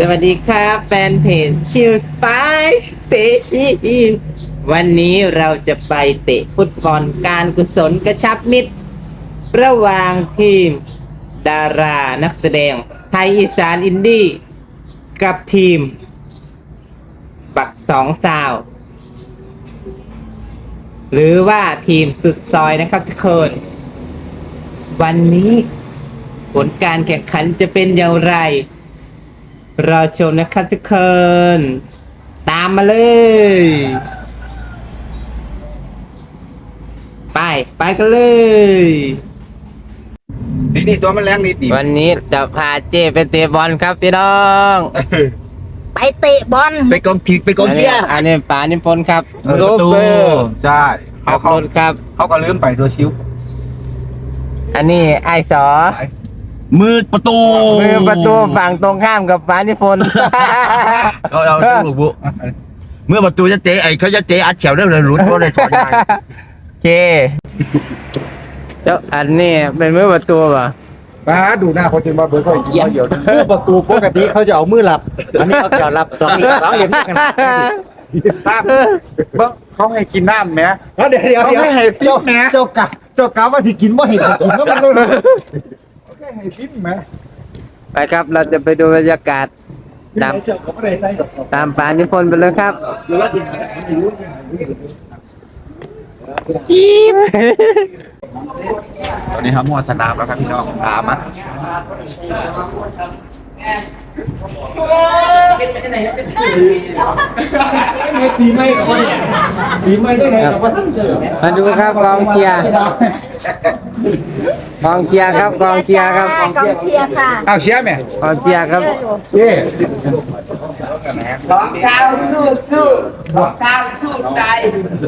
สวัสดีครับแฟนเพจชิลสไปซีวันนี้เราจะไปเตะฟุตบอลการกุศลกระชับมิตร ระหว่างทีม ดารานักแสดง ไทยอีสานอินดี้ กับทีม บักสองสาว หรือว่าทีมสุดซอยนะครับทุกคนวันนี้ ผลการแข่งขันจะเป็นอย่างไร รอชมนะครับทุกคน ตามมาเลย ไป ไปกันเลย นี่นี่ตัวมันแรงนิดนี่วันนี้จะพาเจไปเตะบอลครับพี่น้องไปเตะบอลไปกองทีไปกองเชียร์อันนี้ป๋านิพนธ์ครับเออโรประตูเบอร์ใช่ขัเขาบเขารถครับเขาก็ลืมไปตัวชิว อันนี้ไอสอ มือประตูมือประตูฝั่งตรงข้ามกับป๋านิพนธ์เอาเอาเอาลูกบุเมื่อประตูจะเตะไอ้เขาจะเตะอัดเขียวได้เลยหลุดเพราะได้สอนงานโอเคเจ้าอันนี้เป็นมือประตูป่ะป้าดูหน้าคนจนมาเบิร์ดเขาอีกทีเดียวเมื่อประตูปกติเขาจะเอามือหลับ อันนี้เขาจะรับสองอีกสองเหรียญกันภาพเบิ้งเขาให้กินน้ำไหมแล้วเดี๋ยวเดี๋ยวเขาเดี๋ยวให้ให้ซิเจ้าปไหมเจ้ากะเจ้ากะว่าที่กินว่าเห็นกินก็มันเลย เขาให้ให้ซิปไหมไปครับเราจะไปดูบรรยากาศตามเจ้าก็ไม่ได้ใส่หรอกตามป๋านิพนธ์ไปเลยครับตอนนี้ครับมวสนามแล้วครับพี่น้องตามมาปีใหม่คนปีใหม่ได้ไหนเราก็ต้องเจอมาดูครับกองเชียร์ กองเชียร์ครับกองเชียร์ครับกองเชียร์ค่ะอ้าวเชียร์ไหมกองเชียร์ครับเย่บอกเก้าสู้สู้บอกเก้าสู้ตาย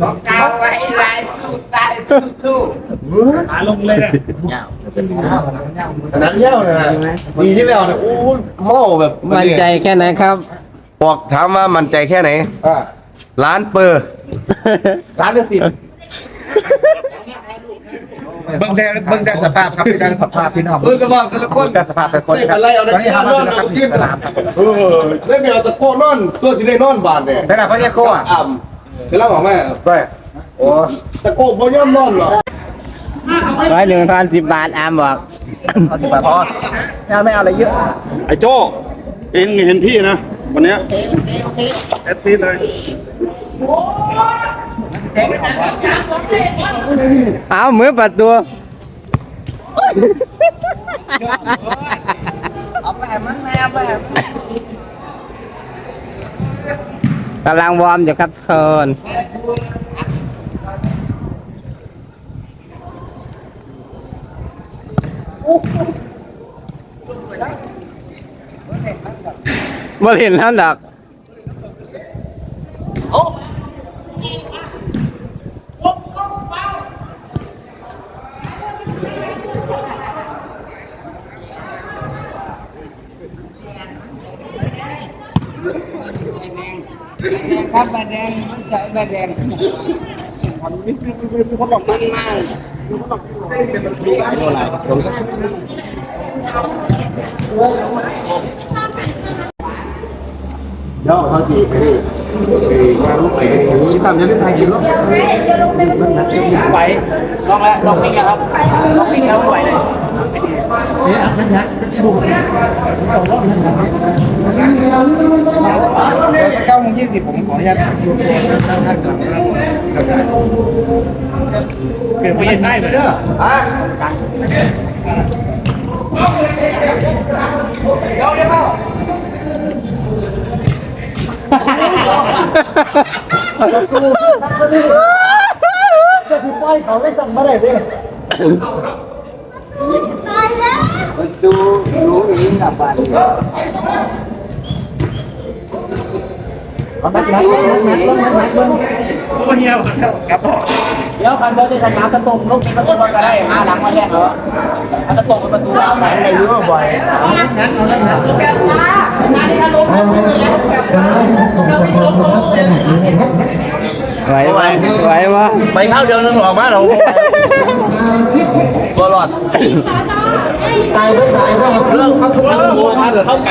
บอกเก้าไว้ไรสู้ตายสู้สู้หนังเย้านะปีที่แล้วเนี่ยโอ้หม้อแบบมั่นใจแค่ไหนครับบอกถามว่ามั่นใจแค่ไหนอ่าล้านเปอร์ร้านเดือดสิบ เบิ้งแต่เบิ้งแต่สภาพครับพี่ดังสภาพพี่น้องเบิ้งสภาพแต่ละคนแต่สภาพแต่ละคนครับตอนนี้ทำมาถึงแล้วครับที่สนามครับเออได้แมวตะโกนนอนเสื้อสีได้นอนบานเนี่ยได้ละพระเจ้าโคอะอ่ำคือเราบอกแม่ไปโอ้ตะโกนบ่ย่อมนอนหรอร้อยหนึ่งทอนสิบบาทอามบอกเอาสิบบาทพอไม่เอาไม่เอาอะไรเยอะไอ้โจ้เองเห็นพี่นะวันเนี้ยแอดซีดเลย เอามือประตูเอาไปมันแม่ไปกำลังวอร์มอยู่ครับทุกคนบ่เห็นแล้วดอก ครับใบแดงไม่ใช่ใบแดงย่อเขาจีไปดิงานลูกไปที่ทำจะเล่นไทยกินแล้วไหวลองแล้วลองวิ่งครับลองวิ่งแล้วไหวเลยเก้าโมง ยี่สิบผมขออนุญาตนั่งนั่งนั่งก่อนเกิดไม่ใช่เลยเด้อจะที่ป้ายเขาเล่นจังไม่ได้ดิตายแล้วดูรู้อีกนะบ้าน เอาแม็กแม็กแม็กแม็กลงแม็กแม็กลงเดี๋ยวคันเดินในสนามตะตงลงตะตงก็ได้มาหลังมาแรกเหรอตะตงเป็นประตูไหนในรู้บ่อยไหวไหมไหววะไปข้าวเดียวนึงออกมาเราตัวรออดตายต้องตายก็เรื่องเขาทุกข์ทั้งโมครับเขาก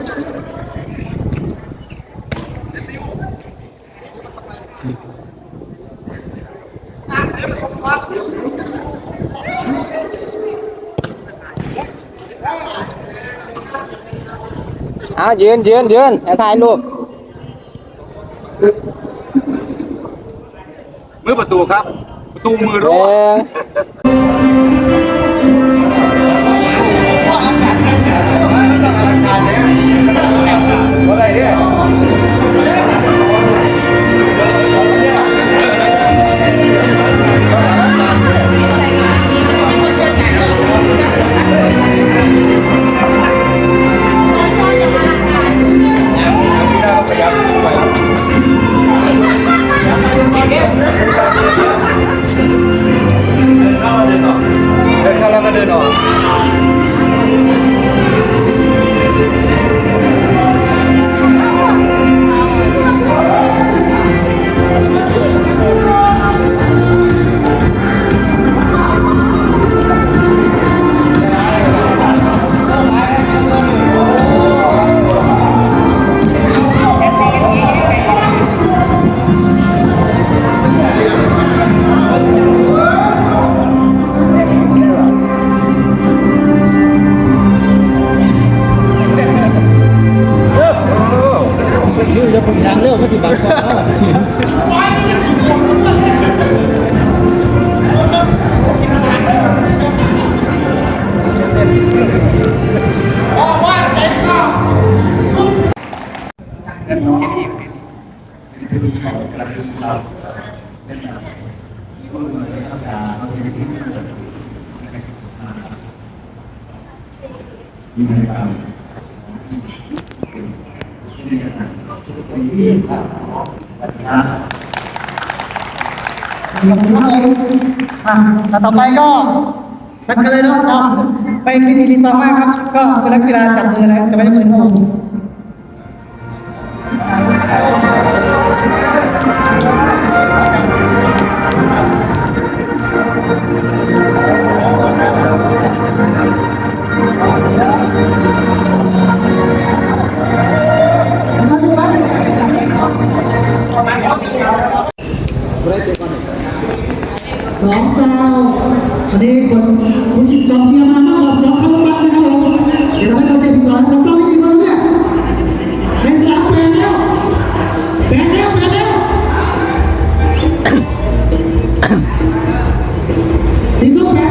เอายืนยืนยืนถ่ายรูปมือประตูครับ ประตูมือหรั่วนึ่ อะต่อไปก็สักกันเลยเนาะเอไปพิธีรีต่อมาครับ ก็เป็นนักกีฬาจับมือแล้วจะไม่มือครั สีส้มแปล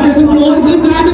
จานบ